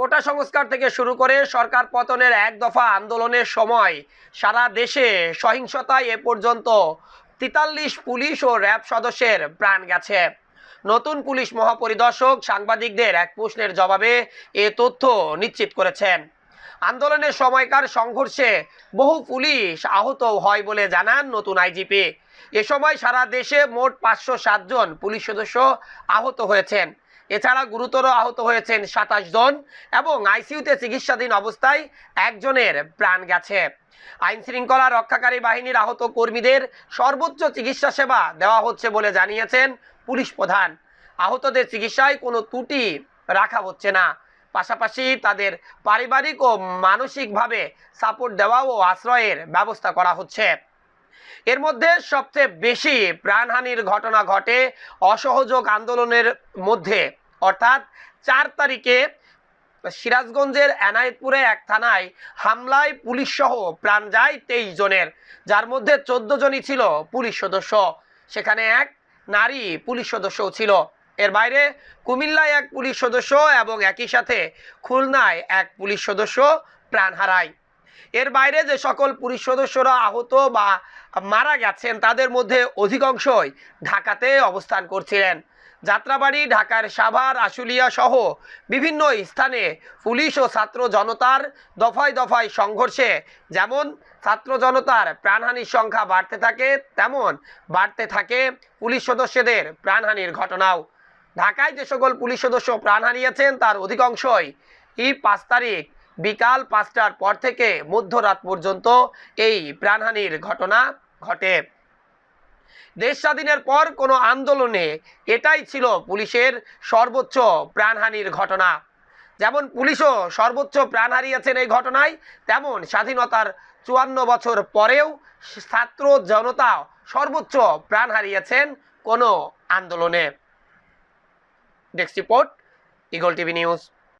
কোটা সংস্কার থেকে শুরু করে সরকার পতনের এক দফা আন্দোলনের সময় সারা দেশে সহিংসতায় এ পর্যন্ত তেতাল্লিশ পুলিশ ও র্যাব সদস্যের প্রাণ গেছে। নতুন পুলিশ মহাপরিদর্শক সাংবাদিকদের এক প্রশ্নের জবাবে এ তথ্য নিশ্চিত করেছেন। আন্দোলনের সময়কার সংঘর্ষে বহু পুলিশ আহত হয় বলে জানান নতুন আইজিপি। এ সময় সারা দেশে মোট পাঁচশো জন পুলিশ সদস্য আহত হয়েছেন। এছাড়া গুরুতর আহত হয়েছেন সাতাশ জন এবং আইসিইউতে চিকিৎসাধীন অবস্থায় একজনের প্রাণ গেছে। আইন শৃঙ্খলা রক্ষাকারী বাহিনীর আহত কর্মীদের সর্বোচ্চ চিকিৎসা সেবা দেওয়া হচ্ছে বলে জানিয়েছেন পুলিশ প্রধান। আহতদের চিকিৎসায় কোনো ত্রুটি রাখা হচ্ছে না। পাশাপাশি তাদের পারিবারিক ও মানসিকভাবে সাপোর্ট দেওয়া ও আশ্রয়ের ব্যবস্থা করা হচ্ছে। এর মধ্যে সবচেয়ে বেশি প্রাণহানির ঘটনা ঘটে অসহযোগ আন্দোলনের মধ্যে। অর্থাৎ চার তারিখে সিরাজগঞ্জের এনায়েতপুরে এক থানায় হামলায় পুলিশ সহ প্রাণ যায় তেইশ জনের। যার মধ্যে চোদ্দ জনই ছিল পুলিশ সদস্য। সেখানে এক নারী পুলিশ সদস্যও ছিল। এর বাইরে কুমিল্লায় এক পুলিশ সদস্য এবং একই সাথে খুলনায় এক পুলিশ সদস্য প্রাণ হারায়। এর বাইরে যে সকল পুলিশ সদস্যরা আহত বা মারা গেছেন, তাদের মধ্যে অধিকাংশই ঢাকাতে অবস্থান করছিলেন। যাত্রাবাড়ি, ঢাকার সাভার, আশুলিয়া সহ বিভিন্ন স্থানে পুলিশ ও ছাত্র জনতার দফায় দফায় সংঘর্ষে যেমন ছাত্র জনতার প্রাণহানির সংখ্যা বাড়তে থাকে, তেমন বাড়তে থাকে পুলিশ সদস্যদের প্রাণহানির ঘটনাও। ঢাকায় যে সকল পুলিশ সদস্য প্রাণ হারিয়েছেন, তার অধিকাংশই এই পাঁচ তারিখ বিকাল পাঁচটার পর থেকে মধ্যরাত পর্যন্ত এই প্রাণহানির ঘটনা ঘটে। দেশ স্বাধীনের পর কোনো আন্দোলনে এটাই ছিল পুলিশের সর্বোচ্চ প্রাণহানির ঘটনা। যেমন পুলিশও সর্বোচ্চ প্রাণ হারিয়েছেন এই ঘটনায়, তেমন স্বাধীনতার চুয়ান্ন বছর পরেও ছাত্র জনতা সর্বোচ্চ প্রাণ হারিয়েছেন কোনো আন্দোলনে। Desk report, Eagle TV news.